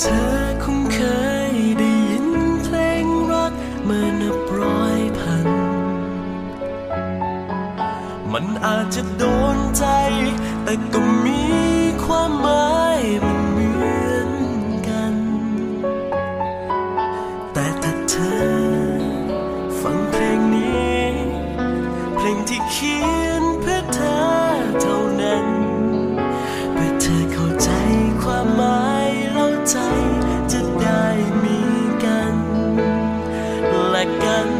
เธอคงเคยได้ยินเพลงรักมานับรอยพัน มันอาจจะโดนใจ แต่ก็มีความหมายมันเหมือนกัน แต่ถ้าเธอ ฟังเพลงนี้ เพลงที่เขียนเพื่อเธอ like guns.